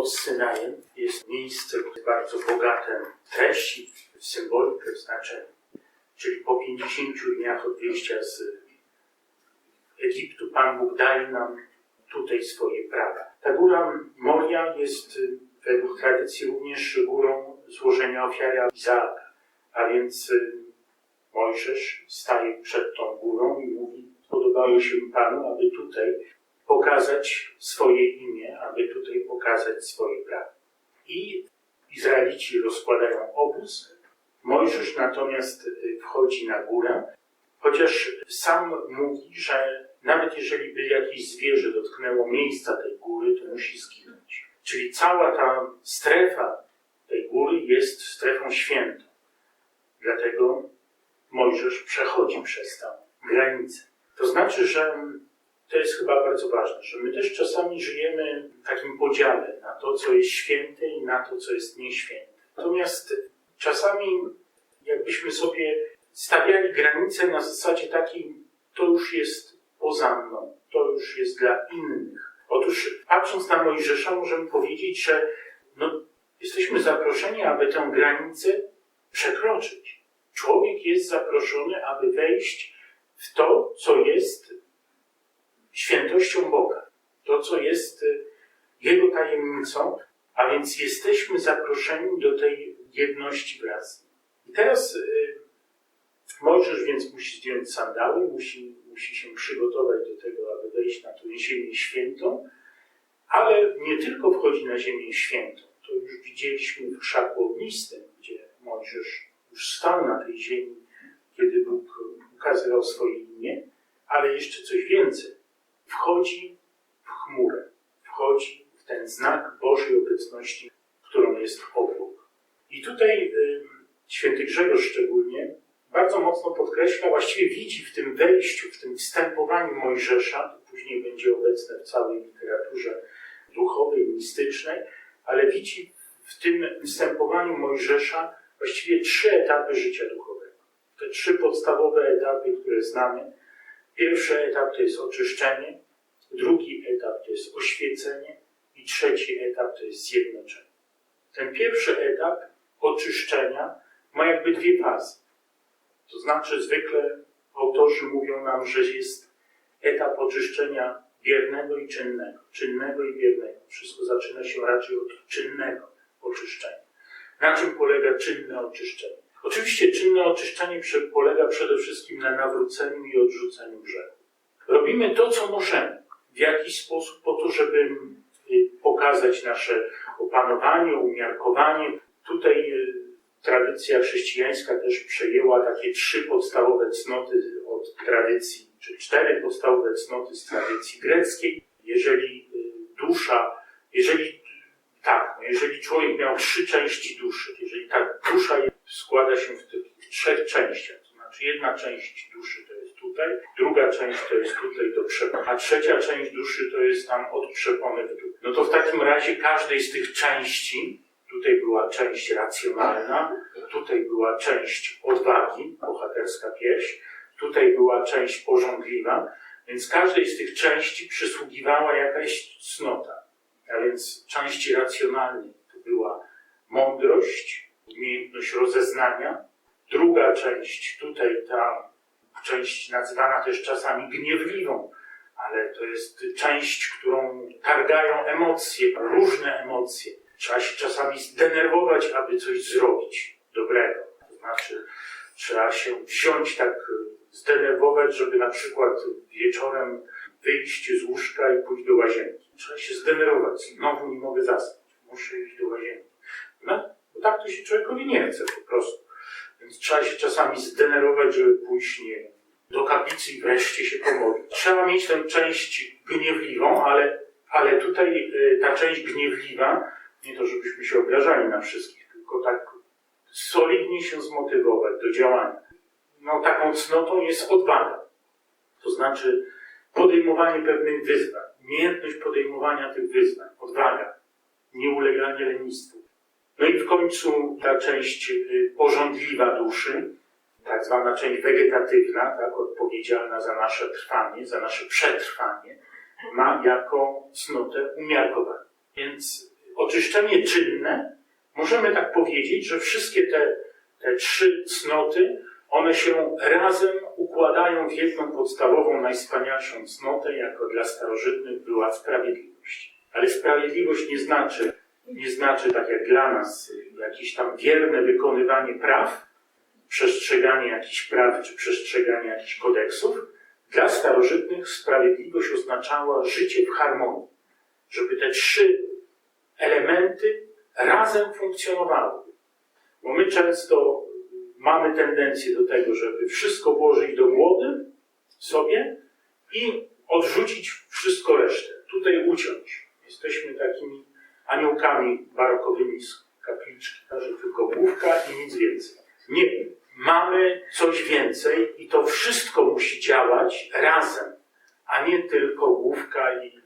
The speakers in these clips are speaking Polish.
pod Synajem jest miejsce bardzo bogate w treści, w symbolikę, w znaczeniu. Czyli po 50 dniach od wyjścia z Egiptu Pan Bóg daje nam tutaj swoje prawa. Ta góra Moria jest y, według tradycji również górą złożenia ofiary Izaaka. A więc y, Mojżesz staje przed tą górą i mówi, podobało się Panu, aby tutaj pokazać swoje imię, aby tutaj pokazać swoje prawa. I Izraelici rozkładają obóz, Mojżesz natomiast y, wchodzi na górę, chociaż sam mówi, że nawet jeżeli by jakieś zwierzę dotknęło miejsca tej góry, to musi zginąć. Czyli cała ta strefa tej góry jest strefą świętą. Dlatego Mojżesz przechodzi przez tę granicę. To znaczy, że to jest chyba bardzo ważne, że my też czasami żyjemy w takim podziale na to, co jest święte i na to, co jest nieświęte. Natomiast czasami jakbyśmy sobie stawiali granice na zasadzie takiej, to już jest poza mną, to już jest dla innych. Otóż patrząc na Mojżesza możemy powiedzieć, że no, jesteśmy zaproszeni, aby tę granicę przekroczyć. Człowiek jest zaproszony, aby wejść w to, co jest świętością Boga, to, co jest y, Jego tajemnicą, a więc jesteśmy zaproszeni do tej jedności wraz. I teraz y, Mojżesz więc musi zdjąć sandały, musi, musi się przygotować do tego, aby wejść na tę ziemię świętą, ale nie tylko wchodzi na ziemię świętą. To już widzieliśmy w krzaku ognistym, gdzie Mojżesz już stał na tej ziemi, kiedy Bóg ukazywał swoje imię, ale jeszcze coś więcej. Wchodzi w chmurę, wchodzi w ten znak Bożej obecności, którą jest obok. I tutaj y, święty Grzegorz szczególnie bardzo mocno podkreśla, właściwie widzi w tym wejściu, w tym wstępowaniu Mojżesza, to później będzie obecne w całej literaturze duchowej, mistycznej, ale widzi w tym wstępowaniu Mojżesza właściwie trzy etapy życia duchowego. Te trzy podstawowe etapy, które znamy. Pierwszy etap to jest oczyszczenie, drugi etap to jest oświecenie i trzeci etap to jest zjednoczenie. Ten pierwszy etap oczyszczenia ma jakby dwie fazy. To znaczy, zwykle autorzy mówią nam, że jest etap oczyszczenia biernego i czynnego. Czynnego i biernego. Wszystko zaczyna się raczej od czynnego oczyszczenia. Na czym polega czynne oczyszczenie? Oczywiście czynne oczyszczenie polega przede wszystkim na nawróceniu i odrzuceniu grzechu. Robimy to, co możemy, w jakiś sposób po to, żeby y, pokazać nasze opanowanie, umiarkowanie. Tutaj y, tradycja chrześcijańska też przejęła takie trzy podstawowe cnoty od tradycji, czy cztery podstawowe cnoty z tradycji greckiej. Jeżeli y, dusza, jeżeli tak, no jeżeli człowiek miał trzy części duszy, jeżeli ta dusza składa się w tych trzech częściach, jedna część duszy to jest tutaj, druga część to jest tutaj do przepony, a trzecia część duszy to jest tam od przepony w dół. No to w takim razie każdej z tych części Tutaj była część racjonalna, tutaj była część odwagi, bohaterska pieśń, tutaj była część porządliwa, więc każdej z tych części przysługiwała jakaś cnota. A więc części racjonalnej to była mądrość, umiejętność rozeznania. Druga część, tutaj ta część nazywana też czasami gniewliwą, ale to jest część, którą targają emocje, różne emocje Trzeba się czasami zdenerwować, aby coś zrobić dobrego. To znaczy, trzeba się wziąć tak, zdenerwować, żeby na przykład wieczorem wyjść z łóżka i pójść do łazienki. Trzeba się zdenerwować. Znowu nie mogę zasnąć. Muszę iść do łazienki. No, bo tak to się człowiekowi nie chce po prostu. Więc trzeba się czasami zdenerwować, żeby pójść nie do kaplicy i wreszcie się pomodlić. Trzeba mieć tę część gniewliwą, ale, ale tutaj y, ta część gniewliwa nie to, żebyśmy się obrażali na wszystkich, tylko tak solidnie się zmotywować do działania. No taką cnotą jest odwaga. To znaczy podejmowanie pewnych wyzwań, umiejętność podejmowania tych wyzwań, odwaga, nieuleganie lenistwu. No i w końcu ta część y, porządliwa duszy, tak zwana część wegetatywna, tak, odpowiedzialna za nasze trwanie, za nasze przetrwanie, ma jako cnotę umiarkowanie. Więc oczyszczenie czynne, możemy tak powiedzieć, że wszystkie te, te trzy cnoty, one się razem układają w jedną podstawową, najwspanialszą cnotę, jako dla starożytnych była sprawiedliwość. Ale sprawiedliwość nie znaczy, nie znaczy tak jak dla nas, jakieś tam wierne wykonywanie praw, przestrzeganie jakichś praw czy przestrzeganie jakichś kodeksów. Dla starożytnych sprawiedliwość oznaczała życie w harmonii, żeby te trzy elementy razem funkcjonowały. Bo my często mamy tendencję do tego, żeby wszystko włożyć do głowy sobie i odrzucić wszystko resztę. Tutaj uciąć. Jesteśmy takimi aniołkami barokowymi z kapliczki, że tylko główka i nic więcej. Nie, mamy coś więcej i to wszystko musi działać razem, a nie tylko główka i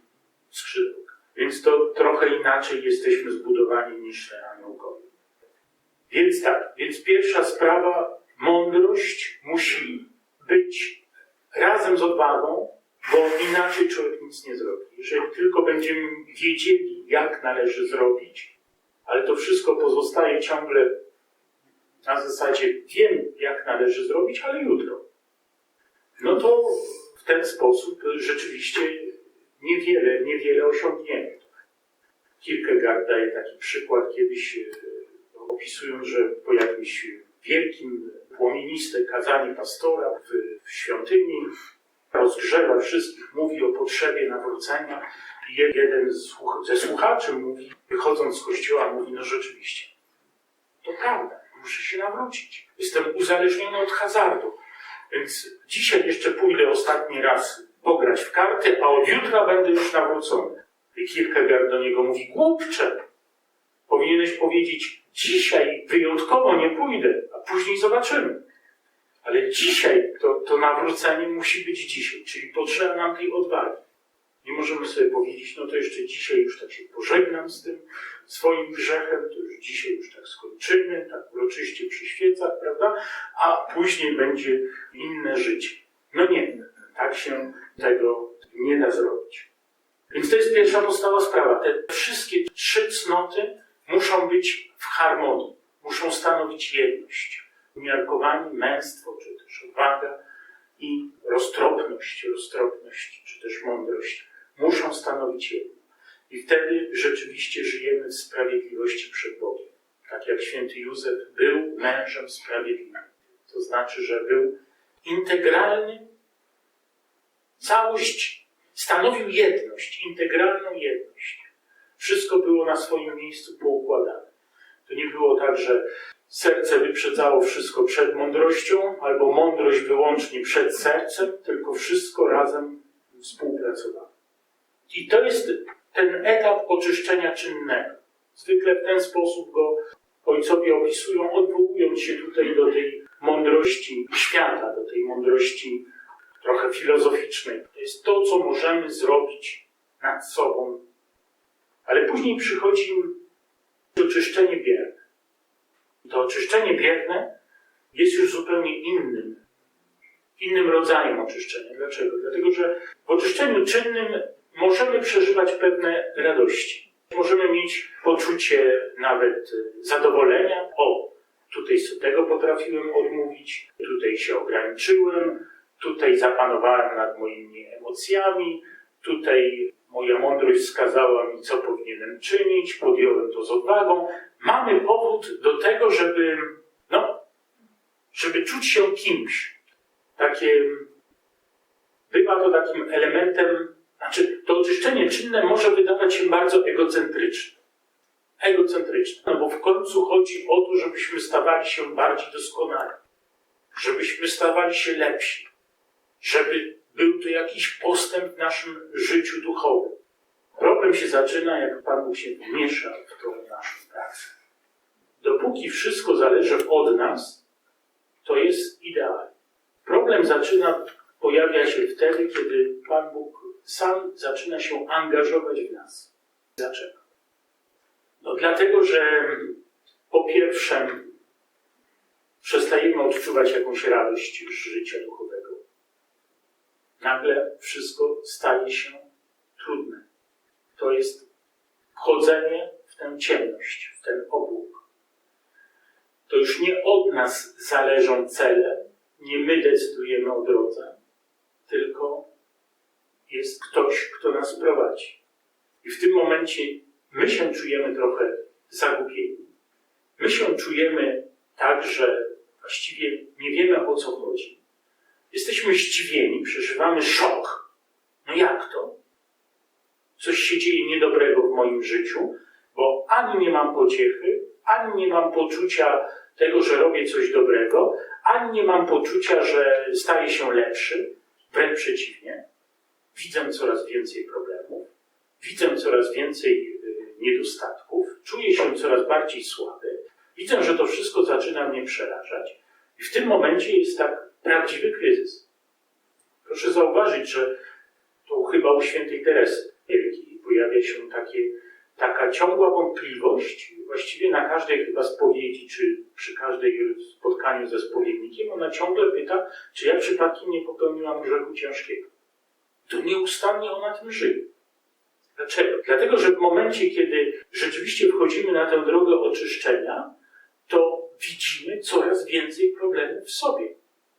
skrzydłka. Więc to trochę inaczej jesteśmy zbudowani niż aniołkowie. Więc tak, więc pierwsza sprawa, mądrość musi być razem z odwagą, bo inaczej człowiek nic nie zrobi. Jeżeli tylko będziemy wiedzieli, jak należy zrobić, ale to wszystko pozostaje ciągle na zasadzie wiem, jak należy zrobić, ale jutro. No to w ten sposób rzeczywiście niewiele, niewiele osiągniemy. Kierkegaard daje taki przykład kiedyś, e, opisując, że po jakimś wielkim, płomieniste kazaniu pastora w, w świątyni rozgrzewa wszystkich, mówi o potrzebie nawrócenia i jeden ze słuchaczy mówi, wychodząc z kościoła, mówi, no rzeczywiście, to prawda, muszę się nawrócić. Jestem uzależniony od hazardu. Więc dzisiaj jeszcze pójdę ostatni raz pograć w karty, a od jutra będę już nawrócony. I Kierkegaard do niego mówi, głupcze, powinieneś powiedzieć, dzisiaj wyjątkowo nie pójdę, a później zobaczymy. Ale dzisiaj to, to nawrócenie musi być dzisiaj, czyli potrzeba nam tej odwagi. Nie możemy sobie powiedzieć, no to jeszcze dzisiaj już tak się pożegnam z tym swoim grzechem, to już dzisiaj już tak skończymy, tak uroczyście przy świecach, prawda? A później będzie inne życie. No nie, tak się tego nie da zrobić. Więc to jest pierwsza podstawowa sprawa. Te wszystkie trzy cnoty muszą być w harmonii, muszą stanowić jedność. Umiarkowanie, męstwo, czy też odwaga i roztropność, roztropność, czy też mądrość muszą stanowić jedno. I wtedy rzeczywiście żyjemy w sprawiedliwości przed Bogiem. Tak jak święty Józef był mężem sprawiedliwym. To znaczy, że był integralny, całość stanowił jedność, integralną jedność. Wszystko było na swoim miejscu poukładane. To nie było tak, że serce wyprzedzało wszystko przed mądrością, albo mądrość wyłącznie przed sercem, tylko wszystko razem współpracowało. I to jest ten etap oczyszczenia czynnego. Zwykle w ten sposób go ojcowie opisują, odwołując się tutaj do tej mądrości świata, do tej mądrości trochę filozoficznej. To jest to, co możemy zrobić nad sobą. Ale później przychodzi oczyszczenie bierne. To oczyszczenie bierne jest już zupełnie innym, innym rodzajem oczyszczenia. Dlaczego? Dlatego, że w oczyszczeniu czynnym możemy przeżywać pewne radości. Możemy mieć poczucie nawet zadowolenia. O, tutaj tego potrafiłem odmówić, tutaj się ograniczyłem, tutaj zapanowałem nad moimi emocjami, tutaj moja mądrość wskazała mi, co powinienem czynić, podjąłem to z odwagą. Mamy powód do tego, żeby, no, żeby czuć się kimś. Takie, bywa to takim elementem znaczy, to oczyszczenie czynne może wydawać się bardzo egocentryczne. Egocentryczne, no bo w końcu chodzi o to, żebyśmy stawali się bardziej doskonali, żebyśmy stawali się lepsi, żeby był to jakiś postęp w naszym życiu duchowym. Problem się zaczyna, jak Pan Bóg się wmiesza w tą naszą pracę. Dopóki wszystko zależy od nas, to jest idealnie. Problem zaczyna, pojawia się wtedy, kiedy Pan Bóg sam zaczyna się angażować w nas. Dlaczego? No dlatego, że po pierwsze przestajemy odczuwać jakąś radość z życia duchowego. Nagle wszystko staje się trudne. To jest wchodzenie w tę ciemność, w ten obłok. To już nie od nas zależą cele, nie my decydujemy o drodze, tylko jest ktoś, kto nas prowadzi. I w tym momencie my się czujemy trochę zagubieni. My się czujemy tak, że właściwie nie wiemy o co chodzi. Jesteśmy zdziwieni, przeżywamy szok. No jak to? Coś się dzieje niedobrego w moim życiu, bo ani nie mam pociechy, ani nie mam poczucia tego, że robię coś dobrego, ani nie mam poczucia, że staję się lepszy. Wręcz przeciwnie. Widzę coraz więcej problemów, widzę coraz więcej y, niedostatków, czuję się coraz bardziej słaby, widzę, że to wszystko zaczyna mnie przerażać. I w tym momencie jest tak prawdziwy kryzys. Proszę zauważyć, że to chyba u świętej Teresy się takie, taka ciągła wątpliwość, właściwie na każdej chyba spowiedzi, czy przy każdej spotkaniu ze spowiednikiem, ona ciągle pyta, czy ja przypadkiem nie popełniłam grzechu ciężkiego. To nieustannie ona tym żyje. Dlaczego? Dlatego, że w momencie, kiedy rzeczywiście wchodzimy na tę drogę oczyszczenia, to widzimy coraz więcej problemów w sobie.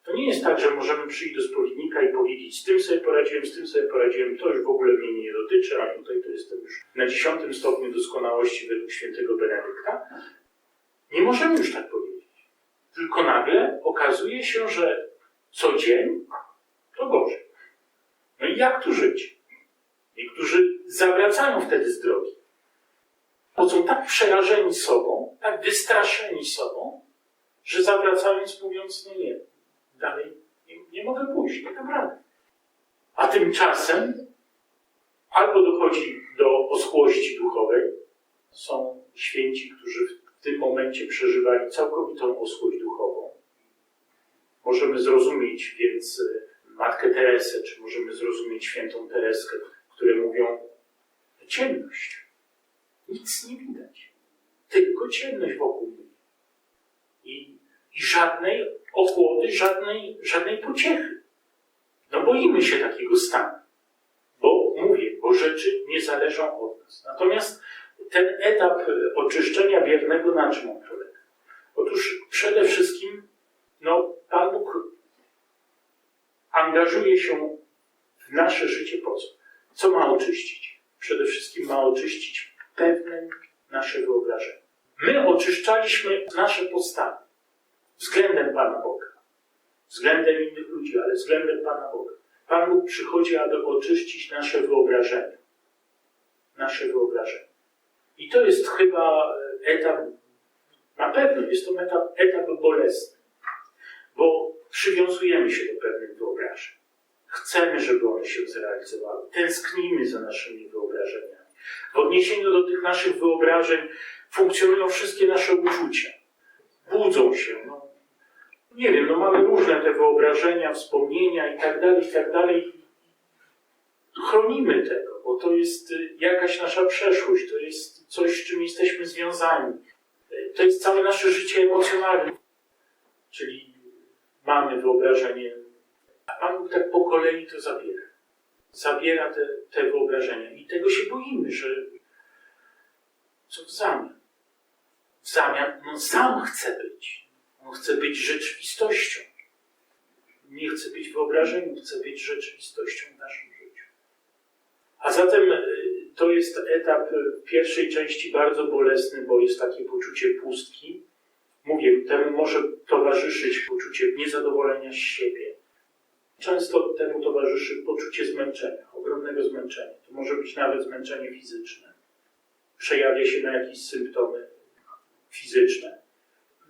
To nie jest tak, że możemy przyjść do spowiednika i powiedzieć, z tym sobie poradziłem, z tym sobie poradziłem, to już w ogóle mnie nie dotyczy, a tutaj to jestem już na dziesiątym stopniu doskonałości według świętego Benedykta. Nie możemy już tak powiedzieć. Tylko nagle okazuje się, że co dzień to gorzej. No i jak tu żyć? Niektórzy zawracają wtedy z drogi. Bo są tak przerażeni sobą, tak wystraszeni sobą, że zawracając mówiąc, no nie, dalej nie, mogę pójść, nie dam rady. A tymczasem albo dochodzi do oschłości duchowej, są święci, którzy w tym momencie przeżywali całkowitą oschłość duchową. Możemy zrozumieć więc Matkę Teresę, czy możemy zrozumieć świętą Tereskę, które mówią ciemność. Nic nie widać. Tylko ciemność wokół mnie. I, i żadnej ochłody, żadnej, żadnej pociechy. No boimy się takiego stanu. Bo mówię, bo rzeczy nie zależą od nas. Natomiast ten etap oczyszczenia biernego na czym polega? Otóż przede wszystkim no, Pan Bóg angażuje się w nasze życie po co? Co ma oczyścić? Przede wszystkim ma oczyścić pewne nasze wyobrażenie. My oczyszczaliśmy nasze postawy względem Pana Boga, względem innych ludzi, ale względem Pana Boga. Pan Bóg przychodzi, aby oczyścić nasze wyobrażenie. Nasze wyobrażenie. I to jest chyba etap, na pewno jest to etap, etap bolesny, bo przywiązujemy się do pewnych wyobrażeń. Chcemy, żeby one się zrealizowały. Tęsknimy za naszymi wyobrażeniami. W odniesieniu do tych naszych wyobrażeń funkcjonują wszystkie nasze uczucia. Budzą się. No, nie wiem, no mamy różne te wyobrażenia, wspomnienia i tak dalej, i tak dalej. Chronimy tego, bo to jest jakaś nasza przeszłość, to jest coś, z czym jesteśmy związani. To jest całe nasze życie emocjonalne. Czyli mamy wyobrażenie, a Pan Bóg tak po kolei to zabiera. Zabiera te, te wyobrażenia. I tego się boimy, że co w zamian? W zamian on sam chce być. On chce być rzeczywistością. Nie chce być wyobrażeniem, chce być rzeczywistością w naszym życiu. A zatem to jest etap w pierwszej części bardzo bolesny, bo jest takie poczucie pustki. Mówię, temu może towarzyszyć poczucie niezadowolenia z siebie. Często temu towarzyszy poczucie zmęczenia, ogromnego zmęczenia. To może być nawet zmęczenie fizyczne. Przejawia się na jakieś symptomy fizyczne.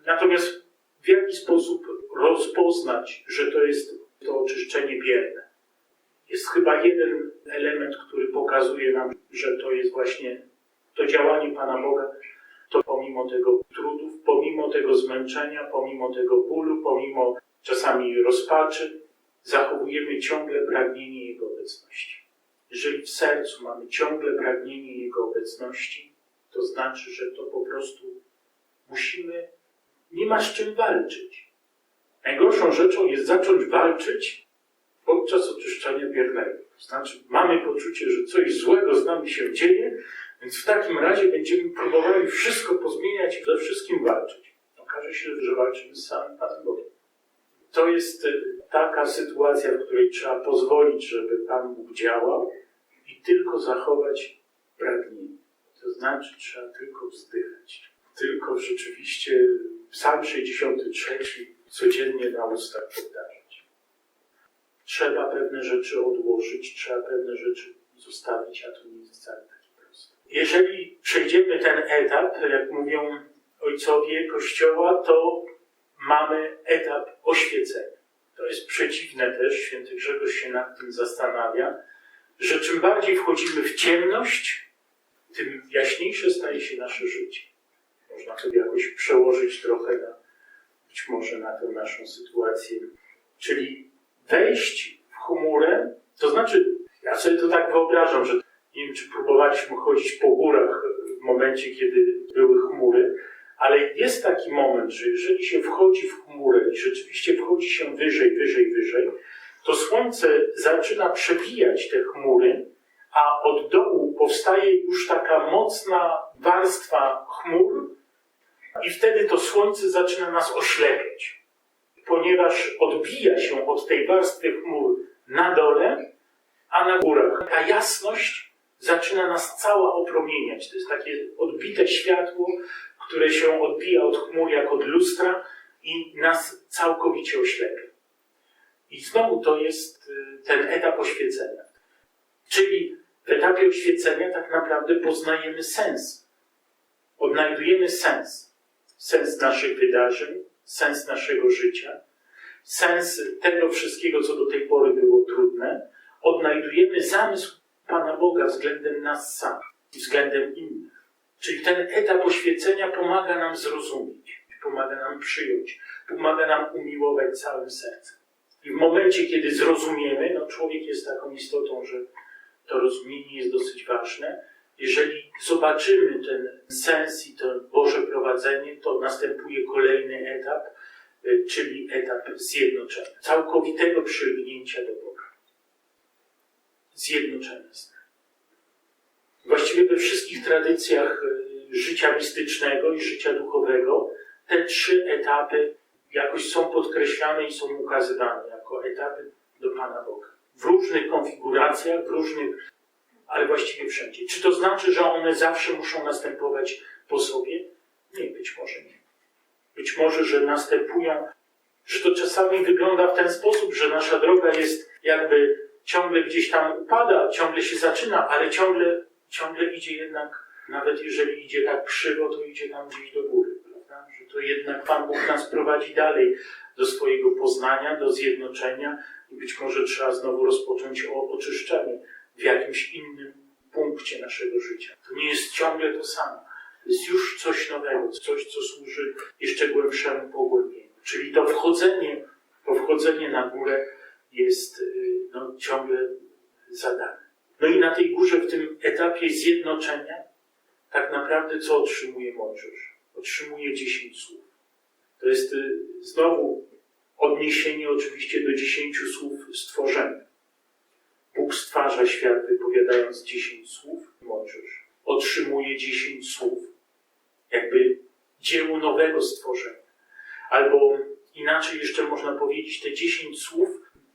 Natomiast w jaki sposób rozpoznać, że to jest to oczyszczenie bierne? Jest chyba jeden element, który pokazuje nam, że to jest właśnie to działanie Pana Boga, to pomimo tego trudów, pomimo tego zmęczenia, pomimo tego bólu, pomimo czasami rozpaczy, zachowujemy ciągle pragnienie Jego obecności. Jeżeli w sercu mamy ciągle pragnienie Jego obecności, to znaczy, że to po prostu musimy, nie ma z czym walczyć. Najgorszą rzeczą jest zacząć walczyć podczas oczyszczania biernego. To znaczy, mamy poczucie, że coś złego z nami się dzieje, Więc w takim razie będziemy próbowali wszystko pozmieniać i ze wszystkim walczyć. Okaże się, że walczymy z samym Panem Bogiem. To jest y, taka sytuacja, w której trzeba pozwolić, żeby Pan Bóg działał i tylko zachować pragnienie. To znaczy, trzeba tylko wzdychać. Tylko rzeczywiście Psalm 63 codziennie na ustach powtarzać. Trzeba pewne rzeczy odłożyć, trzeba pewne rzeczy zostawić, a to nie jest wcale takie proste. Jeżeli przejdziemy ten etap, jak mówią ojcowie Kościoła, to mamy etap oświecenia. To jest przeciwne też, święty Grzegorz się nad tym zastanawia, że czym bardziej wchodzimy w ciemność, tym jaśniejsze staje się nasze życie. Można to jakoś przełożyć trochę na, być może na tę naszą sytuację. Czyli wejść w chmurę, to znaczy, ja sobie to tak wyobrażam, że nie wiem, czy próbowaliśmy chodzić po górach w momencie, kiedy były chmury, ale jest taki moment, że jeżeli się wchodzi w chmurę i rzeczywiście wchodzi się wyżej, wyżej, wyżej, to słońce zaczyna przebijać te chmury, a od dołu powstaje już taka mocna warstwa chmur, i wtedy to słońce zaczyna nas oślepiać, ponieważ odbija się od tej warstwy chmur na dole, a na górach. Ta jasność zaczyna nas cała opromieniać. To jest takie odbite światło, które się odbija od chmur jak od lustra i nas całkowicie oślepia. I znowu to jest y, ten etap oświecenia. Czyli w etapie oświecenia tak naprawdę poznajemy sens. Odnajdujemy sens. Sens naszych wydarzeń, sens naszego życia, sens tego wszystkiego, co do tej pory było trudne. Odnajdujemy zamysł Pana Boga względem nas samych i względem innych. Czyli ten etap oświecenia pomaga nam zrozumieć, pomaga nam przyjąć, pomaga nam umiłować całym sercem. I w momencie, kiedy zrozumiemy, no człowiek jest taką istotą, że to rozumienie jest dosyć ważne. Jeżeli zobaczymy ten sens i to Boże prowadzenie, to następuje kolejny etap, y, czyli etap zjednoczenia, całkowitego przylgnięcia do Boga. Zjednoczenia z Nim. Właściwie we wszystkich tradycjach y, życia mistycznego i życia duchowego te trzy etapy jakoś są podkreślane i są ukazywane jako etapy do Pana Boga. W różnych konfiguracjach, w różnych, ale właściwie wszędzie. Czy to znaczy, że one zawsze muszą następować po sobie? Nie, być może nie. Być może, że następują, że to czasami wygląda w ten sposób, że nasza droga jest jakby ciągle gdzieś tam upada, ciągle się zaczyna, ale ciągle, ciągle idzie jednak, nawet jeżeli idzie tak krzywo, to idzie tam gdzieś do góry. Prawda? Że to jednak Pan Bóg nas prowadzi dalej do swojego poznania, do zjednoczenia i być może trzeba znowu rozpocząć o oczyszczenie w jakimś innym punkcie naszego życia. To nie jest ciągle to samo. To jest już coś nowego, coś, co służy jeszcze głębszemu pogłębieniu. Czyli to wchodzenie, to wchodzenie na górę jest y, no, ciągle zadane. No i na tej górze, w tym etapie zjednoczenia, tak naprawdę co otrzymuje Mojżesz? Otrzymuje dziesięć słów. To jest y, znowu odniesienie oczywiście do dziesięciu słów stworzenia. Stwarza świat wypowiadając dziesięć słów, Mojżesz otrzymuje dziesięć słów, jakby dzieło nowego stworzenia. Albo inaczej jeszcze można powiedzieć, te dziesięć słów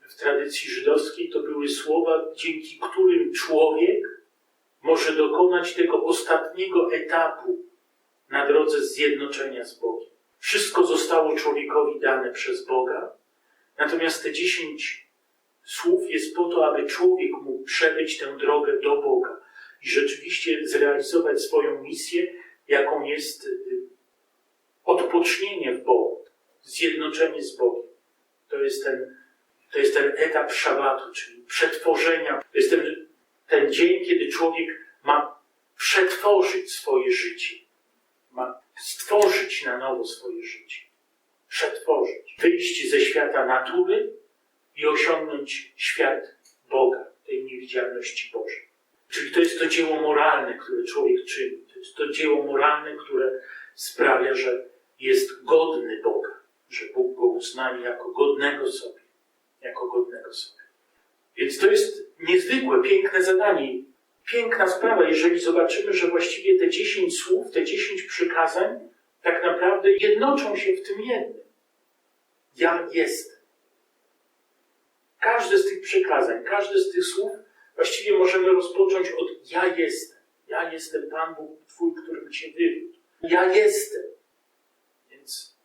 w tradycji żydowskiej to były słowa, dzięki którym człowiek może dokonać tego ostatniego etapu na drodze zjednoczenia z Bogiem. Wszystko zostało człowiekowi dane przez Boga, natomiast te dziesięć słów jest po to, aby człowiek mógł przebyć tę drogę do Boga i rzeczywiście zrealizować swoją misję, jaką jest y, odpocznienie w Bogu, zjednoczenie z Bogiem. To jest ten, to jest ten etap szabatu, czyli przetworzenia. To jest ten, ten dzień, kiedy człowiek ma przetworzyć swoje życie. Ma stworzyć na nowo swoje życie. Przetworzyć. Wyjść ze świata natury i osiągnąć świat Boga, tej niewidzialności Bożej. Czyli to jest to dzieło moralne, które człowiek czyni. To jest to dzieło moralne, które sprawia, że jest godny Boga, że Bóg go uznaje jako godnego sobie, jako godnego sobie. Więc to jest niezwykłe, piękne zadanie. piękna sprawa, jeżeli zobaczymy, że właściwie te dziesięć słów, te dziesięć przykazań tak naprawdę jednoczą się w tym jednym. Ja jestem. Każde z tych przykazań, każde z tych słów właściwie możemy rozpocząć od ja jestem. Ja jestem Pan Bóg Twój, który Cię wywiódł. Ja jestem. Więc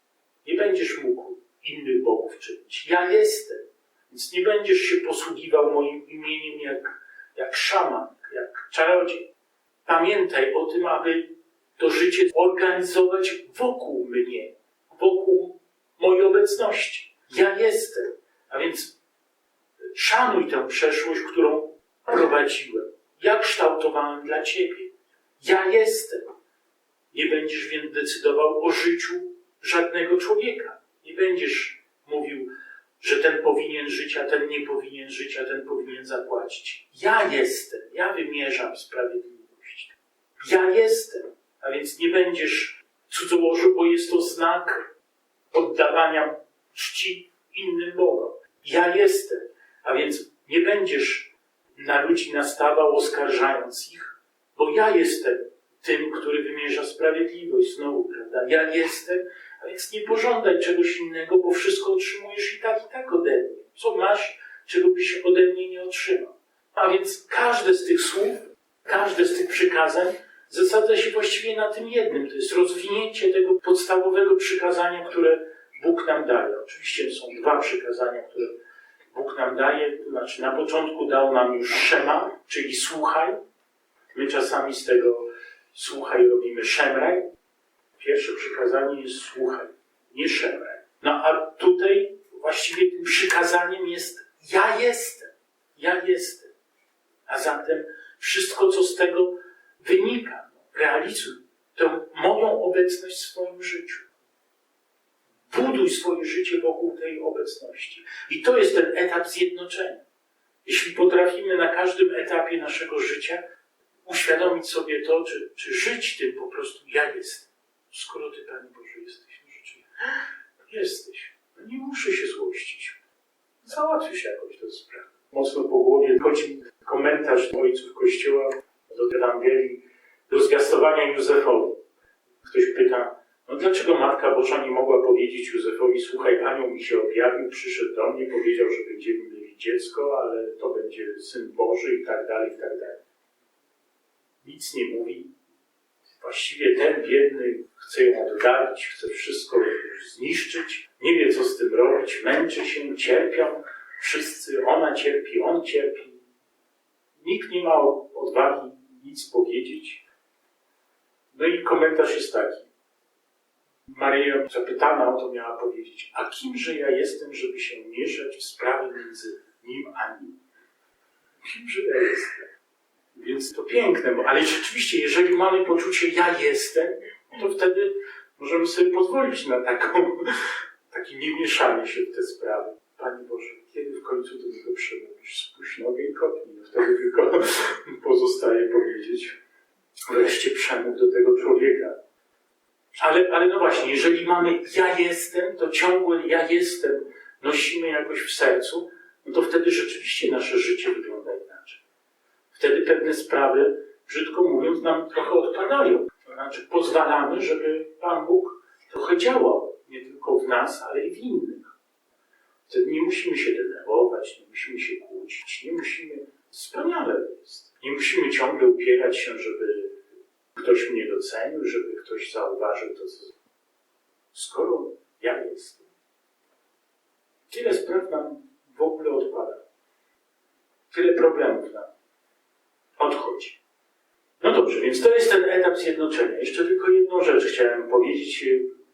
nie będziesz mógł innych bogów czynić. Ja jestem. Więc nie będziesz się posługiwał moim imieniem jak, jak szaman, jak czarodziej. Pamiętaj o tym, aby to życie organizować wokół mnie, wokół mojej obecności. Ja jestem. A więc szanuj tę przeszłość, którą prowadziłem. Ja kształtowałem dla Ciebie. Ja jestem. Nie będziesz więc decydował o życiu żadnego człowieka. Nie będziesz mówił, że ten powinien żyć, a ten nie powinien żyć, a ten powinien zapłacić. Ja jestem. Ja wymierzam sprawiedliwość. Ja jestem. A więc nie będziesz cudzołożył, bo jest to znak oddawania czci innym Bogom. Ja jestem. A więc nie będziesz na ludzi nastawał, oskarżając ich, bo ja jestem tym, który wymierza sprawiedliwość. Znowu, prawda? Ja jestem, a więc nie pożądaj czegoś innego, bo wszystko otrzymujesz i tak, i tak ode mnie. Co masz, czego byś ode mnie nie otrzymał. A więc każde z tych słów, każde z tych przykazań zasadza się właściwie na tym jednym. To jest rozwinięcie tego podstawowego przykazania, które Bóg nam daje. Oczywiście są dwa przykazania, które Bóg nam daje, znaczy na początku dał nam już szema, czyli słuchaj. My czasami z tego słuchaj robimy szemraj. Pierwsze przykazanie jest słuchaj, nie szemraj. No a tutaj właściwie tym przykazaniem jest ja jestem, ja jestem. A zatem wszystko, co z tego wynika, realizuj tę moją obecność w swoim życiu. Buduj swoje życie wokół obecności. I to jest ten etap zjednoczenia. Jeśli potrafimy na każdym etapie naszego życia uświadomić sobie to, czy, czy żyć tym po prostu ja jestem. Skoro Ty, Panie Boże, jesteś, no rzeczywiście jesteś. No nie muszę się złościć. Załatwi się jakoś tę sprawę. Mocno po głowie chodzi komentarz ojców Kościoła do Ewangelii, do zwiastowania Józefowi. Ktoś pyta, no dlaczego Matka Boża nie mogła powiedzieć Józefowi, słuchaj, anioł mi się objawił, przyszedł do mnie, powiedział, że będziemy mieli dziecko, ale to będzie Syn Boży i tak dalej, i tak dalej. Nic nie mówi. Właściwie ten biedny chce ją oddalić, chce wszystko zniszczyć, nie wie co z tym robić, męczy się, cierpią wszyscy, ona cierpi, on cierpi. Nikt nie ma odwagi nic powiedzieć. No i komentarz jest taki. Maryja zapytana o to miała powiedzieć, a kimże ja jestem, żeby się mieszać w sprawy między nim a nim? Kimże ja jestem? Więc to piękne, bo, ale rzeczywiście, jeżeli mamy poczucie ja jestem, to wtedy możemy sobie pozwolić na taką, takie niemieszanie się w te sprawy. Panie Boże, kiedy w końcu do niego przemówisz? Spuść nogę i kopnij. No wtedy tylko pozostaje powiedzieć, wreszcie przemów do tego człowieka. Ale, ale no właśnie, jeżeli mamy ja jestem, to ciągłe ja jestem nosimy jakoś w sercu, no to wtedy rzeczywiście nasze życie wygląda inaczej. Wtedy pewne sprawy, brzydko mówiąc, nam trochę odpadają. To znaczy pozwalamy, żeby Pan Bóg trochę działał, nie tylko w nas, ale i w innych. Wtedy nie musimy się denerwować, nie musimy się kłócić, nie musimy. Wspaniale jest. Nie musimy ciągle upierać się, żeby ktoś mnie docenił, żeby ktoś zauważył to, co. Skoro ja jestem, tyle spraw nam w ogóle odpada. Tyle problemów nam odchodzi. No dobrze, więc to jest ten etap zjednoczenia. Jeszcze tylko jedną rzecz chciałem powiedzieć,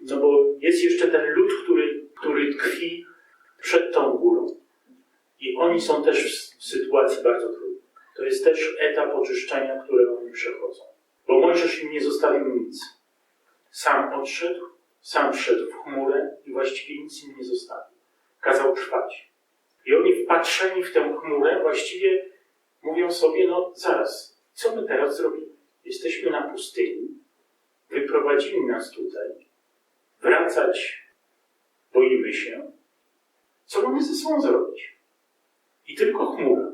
no bo jest jeszcze ten lud, który, który tkwi przed tą górą. I oni są też w sytuacji bardzo trudnej. To jest też etap oczyszczenia, które oni przechodzą. Bo Mojżesz im nie zostawił nic. Sam odszedł, sam wszedł w chmurę i właściwie nic im nie zostawił. Kazał trwać. I oni wpatrzeni w tę chmurę właściwie mówią sobie, no zaraz, co my teraz zrobimy? Jesteśmy na pustyni, wyprowadzili nas tutaj, wracać boimy się. Co mamy ze sobą zrobić? I tylko chmura.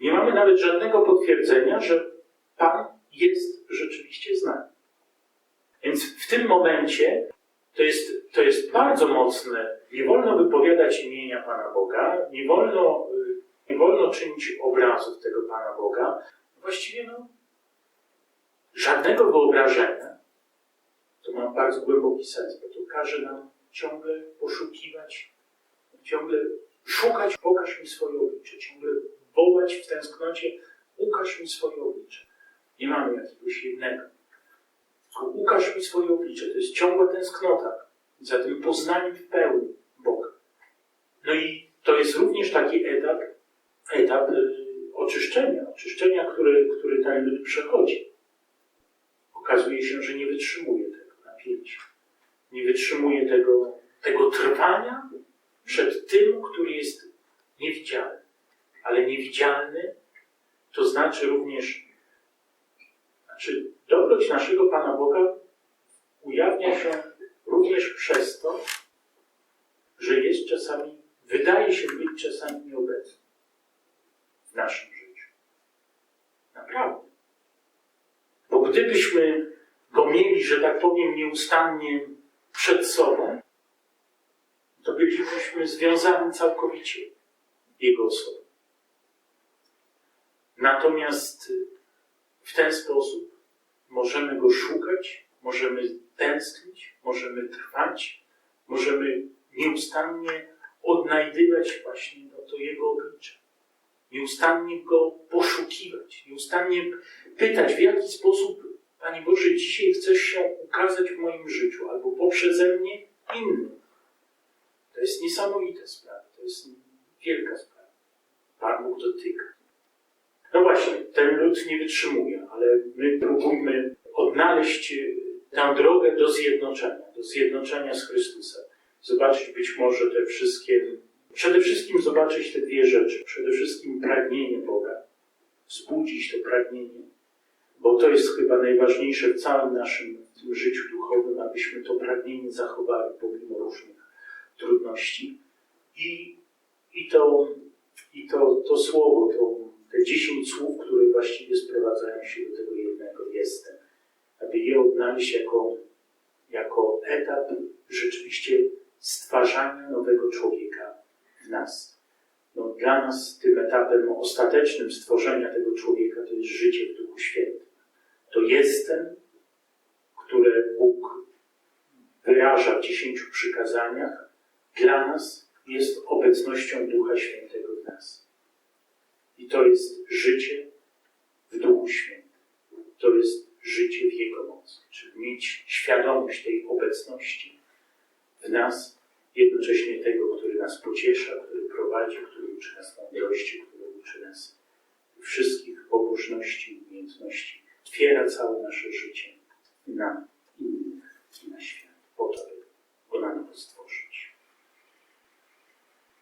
Nie mamy nawet żadnego potwierdzenia, że Pan jest rzeczywiście z nami. Więc w tym momencie to jest, to jest bardzo mocne. Nie wolno wypowiadać imienia Pana Boga, nie wolno, y, nie wolno czynić obrazów tego Pana Boga. Właściwie no, żadnego wyobrażenia. To ma bardzo głęboki sens, bo to każe nam ciągle poszukiwać, ciągle szukać, pokaż mi swoje oblicze, ciągle wołać w tęsknocie, ukaż mi swoje oblicze. Nie mamy jakiegoś jednego. Tylko ukaż mi swoje oblicze. To jest ciągła tęsknota za tym poznaniem w pełni Boga. No i to jest również taki etap, etap y, oczyszczenia, oczyszczenia, który, który ten lud przechodzi. Okazuje się, że nie wytrzymuje tego napięcia. Nie wytrzymuje tego, tego trwania przed tym, który jest niewidzialny. Ale niewidzialny to znaczy również, znaczy dobroć naszego Pana Boga ujawnia się również przez to, że jest czasami, wydaje się być czasami nieobecny w naszym życiu. Naprawdę. Bo gdybyśmy go mieli, że tak powiem, nieustannie przed sobą, to bylibyśmy związani całkowicie jego osobą. Natomiast w ten sposób możemy go szukać, możemy tęsknić, możemy trwać, możemy nieustannie odnajdywać właśnie no, to jego oblicze. Nieustannie go poszukiwać, nieustannie pytać, w jaki sposób, Panie Boże, dzisiaj chcesz się ukazać w moim życiu, albo poprzeze mnie innym. To jest niesamowita sprawa, to jest wielka sprawa. Pan Bóg dotyka. No właśnie, ten lud nie wytrzymuje, ale my próbujmy odnaleźć tę drogę do zjednoczenia, do zjednoczenia z Chrystusem. Zobaczyć być może te wszystkie, przede wszystkim zobaczyć te dwie rzeczy. Przede wszystkim pragnienie Boga, wzbudzić to pragnienie, bo to jest chyba najważniejsze w całym naszym tym życiu duchowym, abyśmy to pragnienie zachowali pomimo różnych trudności. I, i, to, i to, to słowo, to, te dziesięć słów, które właściwie sprowadzają się do tego jednego jestem, aby je odnaleźć jako, jako etap rzeczywiście stwarzania nowego człowieka w nas. No, dla nas tym etapem ostatecznym stworzenia tego człowieka to jest życie w Duchu Świętym. To jestem, które Bóg wyraża w dziesięciu przykazaniach, dla nas jest obecnością Ducha Świętego w nas. I to jest życie w Duchu Świętym. To jest życie w Jego mocy. Czyli mieć świadomość tej obecności w nas, jednocześnie tego, który nas pociesza, który prowadzi, który uczy nas mądrości, który uczy nas wszystkich pobożności i umiejętności. Otwiera całe nasze życie na innych i na świat.